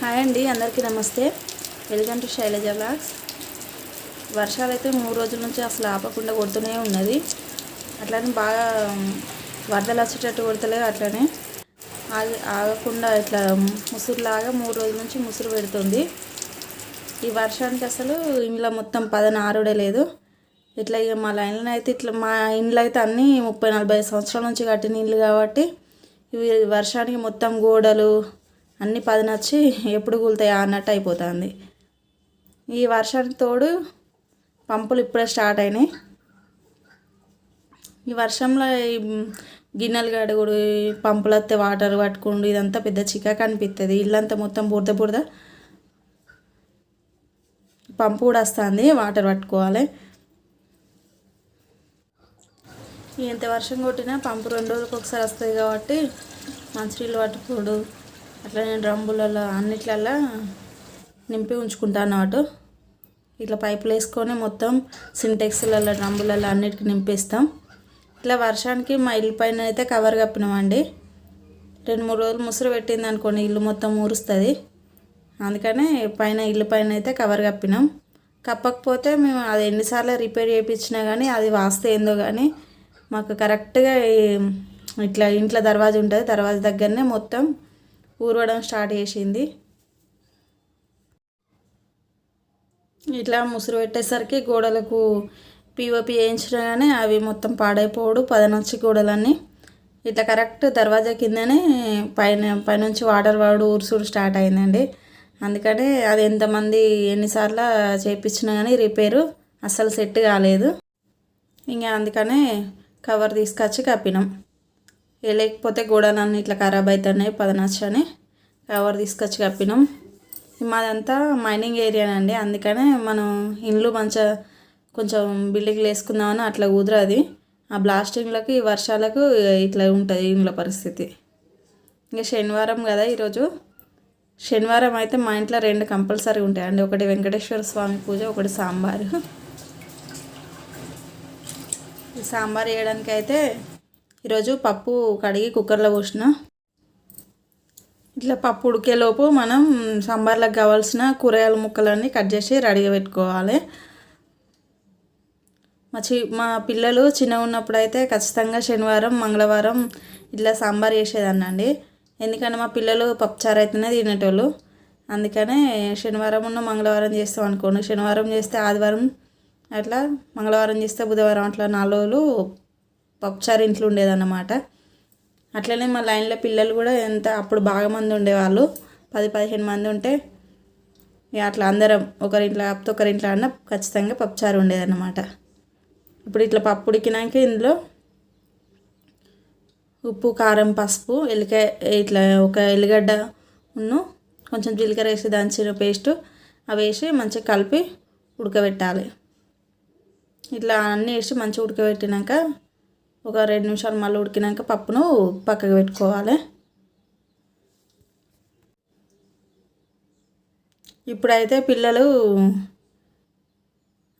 Hi అండి అందరికీ నమస్తే. వెల్కమ్ టు శైలజ బ్లాగ్స్ వర్షాలు అయితే మూడు రోజుల నుంచి అసలు ఆపకుండా కొడుతూనే ఉన్నది. అట్లనే బాగా వరదలు వచ్చేటట్టు కొడతలేదు అట్లనే. ఆగి ఆగకుండా ఇట్లా ముసురులాగా మూడు రోజుల నుంచి ముసురు పెడుతుంది. ఈ వర్షానికి అసలు ఇంట్లో మొత్తం పదన ఆరుడే లేదు. ఇట్లా ఇక మా లైన్లో అయితే ఇట్లా మా ఇండ్లు అయితే అన్నీ ముప్పై నలభై సంవత్సరాల నుంచి కట్టిన ఇండ్లు కాబట్టి ఇవి వర్షానికి మొత్తం గోడలు అన్ని పదనొచ్చి ఎప్పుడు కూలుతాయా అన్నట్టు అయిపోతుంది. ఈ వర్షానికి తోడు పంపులు ఇప్పుడే స్టార్ట్ అయినాయి. ఈ వర్షంలో ఈ గిన్నెలు కడుగుడు ఈ పంపులు వస్తే వాటర్ పట్టుకుండు ఇదంతా పెద్ద చికాకు అనిపిస్తుంది ఇల్లంతా మొత్తం బురద బురద పంపు కూడా వస్తుంది వాటర్ పట్టుకోవాలి. ఎంత వర్షం కొట్టినా పంపు రెండు రోజులకు ఒకసారి వస్తుంది కాబట్టి మంచినీళ్ళు పట్టుకోడు. అట్లనే డ్రమ్ములలో అన్నిట్లల్లో నింపి ఉంచుకుంటాను అన్నమాట ఇట్లా పైపులు వేసుకొని మొత్తం సింటెక్స్లలో డ్రమ్ములలో అన్నిటికి నింపేస్తాం. ఇట్లా వర్షానికి మా ఇల్లు పైన అయితే కవర్ కప్పినామండి. రెండు మూడు రోజులు ముసురు పెట్టింది అనుకోండి ఇల్లు మొత్తం ఊరుస్తుంది. అందుకనే పైన ఇల్లు పైన అయితే కవర్ కప్పినాం. కప్పకపోతే మేము అది ఎన్నిసార్లు రిపేర్ చేయించినా కానీ అది వాస్తే ఏందో కానీ మాకు కరెక్ట్గా ఇట్లా ఇంట్లో దర్వాజా ఉంటుంది దర్వాజా దగ్గరనే మొత్తం ఊరవడం స్టార్ట్ చేసింది. ఇట్లా ముసురు పెట్టేసరికి గోడలకు పీఓపి వేయించినా కానీ అవి మొత్తం పాడైపోవడు పదనొచ్చి గోడలన్నీ. ఇట్లా కరెక్ట్ దర్వాజా కిందనే పైన పైనుంచి వాటర్ వాడు ఊరుసుడు స్టార్ట్ అయిందండి. అందుకనే అది ఎంతమంది ఎన్నిసార్లు చేయించినా కానీ రిపేరు అస్సలు సెట్ కాలేదు. ఇంకా అందుకనే కవర్ తీసుకొచ్చి కప్పినాం. ఇక లేకపోతే గోడలన్నీ ఇట్లా ఖరాబ్ అవుతున్నాయి పదనచ్చని కవర్ తీసుకొచ్చి కప్పినాం. మాదంతా మైనింగ్ ఏరియానండి అందుకనే మనం ఇండ్లు మంచిగా కొంచెం బిల్డింగ్లు వేసుకుందామని అట్లా కుదరది. ఆ బ్లాస్టింగ్లకు ఈ వర్షాలకు ఇట్లా ఉంటుంది ఇండ్ల పరిస్థితి. ఇంకా శనివారం కదా ఈరోజు. శనివారం అయితే మా ఇంట్లో రెండు కంపల్సరీ ఉంటాయండి ఒకటి వెంకటేశ్వర స్వామి పూజ ఒకటి సాంబారు. సాంబార్ వేయడానికి అయితే ఈరోజు పప్పు కడిగి కుక్కర్లో పోసిన. ఇట్లా పప్పు ఉడికేలోపు మనం సాంబార్లకు కావాల్సిన కూరగాయల ముక్కలన్నీ కట్ చేసి రెడీగా పెట్టుకోవాలి. మా చి మా పిల్లలు చిన్నగా ఉన్నప్పుడు అయితే ఖచ్చితంగా శనివారం మంగళవారం ఇట్లా సాంబార్ చేసేదాన్నండి. ఎందుకంటే మా పిల్లలు పప్పుచారు అయితేనే తినేటోళ్ళు. అందుకనే శనివారం ఉన్న మంగళవారం చేస్తాం అనుకోండి. శనివారం చేస్తే ఆదివారం అట్లా మంగళవారం చేస్తే బుధవారం అట్లా నాలుగు రోజులు పప్పుచారు ఇంట్లో ఉండేదన్నమాట. అట్లనే మా లైన్లో పిల్లలు కూడా ఎంత అప్పుడు బాగా మంది ఉండేవాళ్ళు. పది పదిహేను మంది ఉంటే ఇక అట్లా అందరం ఒకరింట్లో కాకపోతే ఒకరింట్లో అన్న ఖచ్చితంగా పప్పుచారు ఉండేదన్నమాట. ఇప్పుడు ఇట్లా పప్పు ఉడికినాక ఇందులో ఉప్పు కారం పసుపు ఎల్లికాయ ఇట్లా ఒక ఎల్లిగడ్డ ఉన్ను కొంచెం జీలకర్ర వేసి దంచిన పేస్ట్ అవి వేసి మంచిగా కలిపి ఉడకబెట్టాలి. ఇట్లా అన్నీ వేసి మంచిగా ఉడకబెట్టినాక ఒక రెండు నిమిషాలు మళ్ళీ ఉడికినాక పప్పును పక్కకు పెట్టుకోవాలి. ఇప్పుడైతే పిల్లలు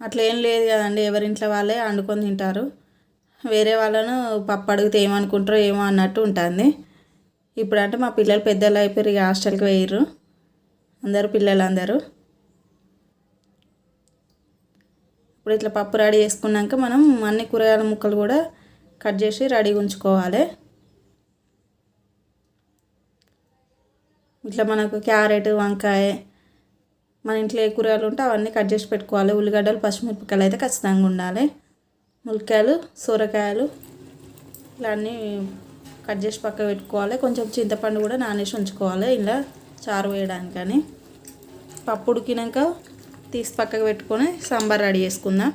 అట్లా ఏం లేదు కదండి ఎవరింట్లో వాళ్ళే వండుకొని తింటారు. వేరే వాళ్ళను పప్పు అడిగితే ఏమనుకుంటారో ఏమో అన్నట్టు ఉంటుంది. ఇప్పుడంటే మా పిల్లలు పెద్దలు అయిపోయారు ఇక హాస్టల్కి పోయిర్రు. అందరూ పిల్లలు అందరూ ఇప్పుడు ఇట్లా పప్పు రెడీ చేసుకున్నాక మనం అన్ని కూరగాయల ముక్కలు కూడా కట్ చేసి రెడీగా ఉంచుకోవాలి. ఇట్లా మనకు క్యారెట్ వంకాయ మన ఇంట్లో ఏ కూరగాయలు ఉంటే అవన్నీ కట్ చేసి పెట్టుకోవాలి. ఉల్లిగడ్డలు పచ్చిమిరపకాయలు అయితే ఖచ్చితంగా ఉండాలి. ములక్కాయలు సొరకాయలు ఇలా అన్నీ కట్ చేసి పక్క పెట్టుకోవాలి. కొంచెం చింతపండు కూడా నానేసి ఉంచుకోవాలి ఇలా చారు వేయడానికని. పప్పు ఉడికినాక తీసి పక్కకు పెట్టుకొని సాంబార్ రెడీ చేసుకుందాం.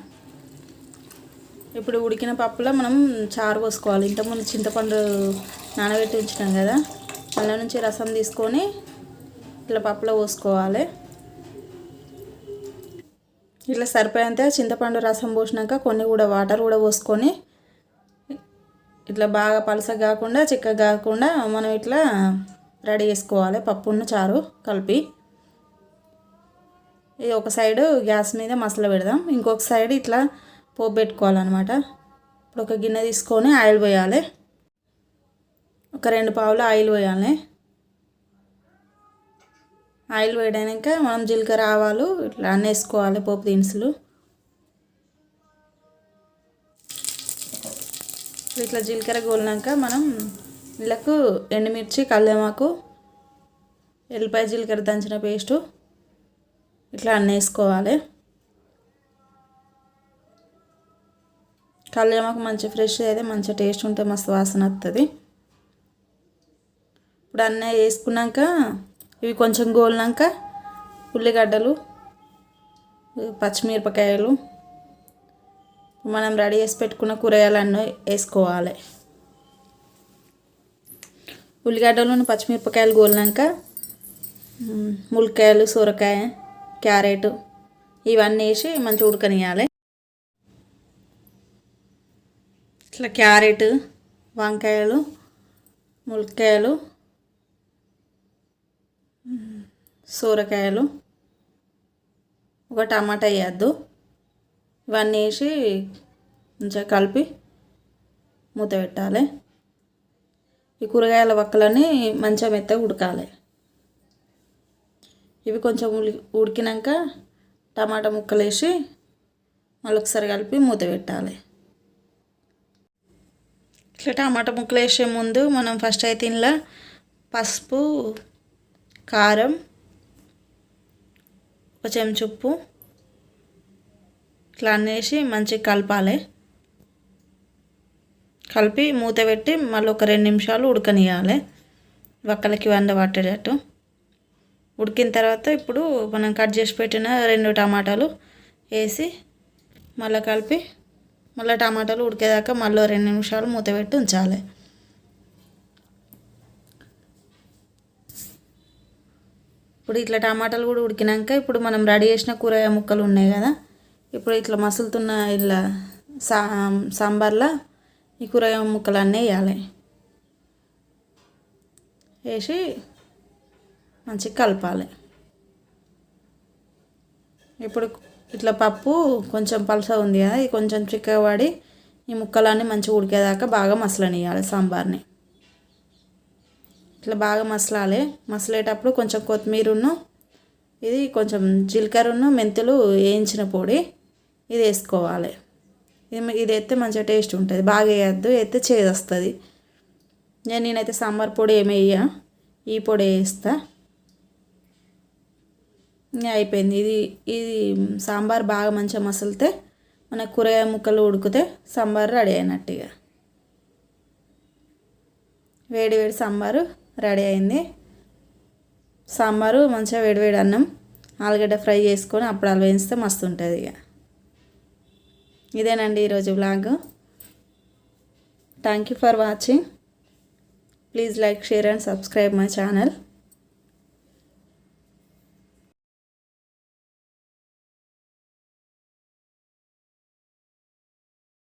ఇప్పుడు ఉడికిన పప్పులో మనం చారు పోసుకోవాలి. ఇంతకుముందు చింతపండు నానబెట్టి ఉంచినాం కదా అందులో నుంచి రసం తీసుకొని ఇట్లా పప్పులో పోసుకోవాలి. ఇట్లా సరిపోయేంత చింతపండు రసం పోసినాక కొన్ని కూడా వాటర్ కూడా పోసుకొని ఇట్లా బాగా పలసగా కాకుండా చిక్కగా కాకుండా మనం ఇట్లా రెడీ చేసుకోవాలి పప్పును చారు కలిపి. ఇది ఒక సైడు గ్యాస్ మీద మసలు పెడదాం. ఇంకొక సైడ్ ఇట్లా పోపు ఇప్పుడు ఒక గిన్నె తీసుకొని ఆయిల్ పోయాలి. ఒక రెండు పావులు ఆయిల్ పోయాలి. ఆయిల్ వేయడానిక మనం జీలకర్ర ఆవాలు ఇట్లా అన్నీ వేసుకోవాలి పోపు దినుసులు. ఇట్లా జీలకర్ర గోలినాక మనం ఇళ్ళకు ఎండుమిర్చి కల్లేమాకు ఎల్లిపాయ జీలకర్ర దంచిన పేస్టు ఇట్లా అన్నేసుకోవాలి కళ్యామాకు మంచి ఫ్రెష్ అయితే మంచి టేస్ట్ ఉంటే మస్తు వాసన వస్తుంది ఇప్పుడు అన్నీ వేసుకున్నాక ఇవి కొంచెం గోలినాక ఉల్లిగడ్డలు పచ్చిమిరపకాయలు మనం రెడీ చేసి పెట్టుకున్న కూరగాయలన్నీ వేసుకోవాలి. ఉల్లిగడ్డలు పచ్చిమిరపకాయలు గోలినాక ములక్కాయలు సొరకాయ క్యారెట్ ఇవన్నీ వేసి మంచిగా ఉడకనియాలి ఇట్లా క్యారెట్ వంకాయలు ములక్కాయలు సూరకాయలు ఒక టమాటా వేయద్దు. ఇవన్నీ వేసి మంచిగా కలిపి మూత పెట్టాలి. ఈ కూరగాయల వక్కలన్నీ మంచిగా మెత్తగా ఉడకాలి. ఇవి కొంచెం ఉడి ఉడికినాక టమాటా ముక్కలు వేసి మళ్ళీ ఒకసారి కలిపి మూత పెట్టాలి. ఇట్లా టమాటా ముక్కలు వేసే ముందు మనం ఫస్ట్ అయితే ఇంట్లో పసుపు కారం ఒక చెంచుప్పు ఇట్లా అన్నేసి మంచిగా కలపాలి. కలిపి మూత పెట్టి మళ్ళీ ఒక రెండు నిమిషాలు ఉడకనియాలి వక్కలకి వంద పట్టేటట్టు. ఉడికిన తర్వాత ఇప్పుడు మనం కట్ చేసి పెట్టిన రెండు టమాటాలు వేసి మళ్ళీ కలిపి మళ్ళీ టమాటాలు ఉడికేదాకా మళ్ళీ రెండు నిమిషాలు మూత పెట్టి ఉంచాలి. ఇప్పుడు ఇట్లా టమాటాలు కూడా ఉడికినాక ఇప్పుడు మనం రెడీ చేసిన కూరగాయ ముక్కలు ఉన్నాయి కదా ఇప్పుడు ఇట్లా మసులుతున్న ఇట్లా సా సాంబార్లో ఈ కూరగాయ ముక్కలు అన్నీ వేయాలి. వేసి మంచిగా కలపాలి. ఇప్పుడు ఇట్లా పప్పు కొంచెం పలస ఉంది కదా ఇది కొంచెం చిక్కగా పడి ఈ ముక్కలన్నీ మంచిగా ఉడికేదాకా బాగా మసలనియాలి సాంబార్ని. ఇట్లా బాగా మసలాలి. మసలేటప్పుడు కొంచెం కొత్తిమీరను ఇది కొంచెం జీలకర్రను మెంతులు వేయించిన పొడి ఇది వేసుకోవాలి. ఇది వేస్తే మంచిగా టేస్ట్ ఉంటుంది. బాగా వేయద్దు వేస్తే చేదు వస్తుంది. నేను నేనైతే సాంబార్ పొడి ఏమి వేయ ఈ పొడి వేస్తా. అయిపోయింది. ఇది ఇది సాంబార్ బాగా మంచిగా మసలితే మన కూరగాయ ముక్కలు ఉడికితే సాంబార్ రెడీ అయినట్టుగా వేడి వేడి సాంబారు రెడీ అయింది. సాంబారు మంచిగా వేడి వేడి అన్నం ఆలుగడ్డ ఫ్రై చేసుకొని అప్పుడు వేయిస్తే మస్తు ఉంటుంది ఇక. ఇదేనండి ఈరోజు blog thank you for watching please like share and subscribe my channel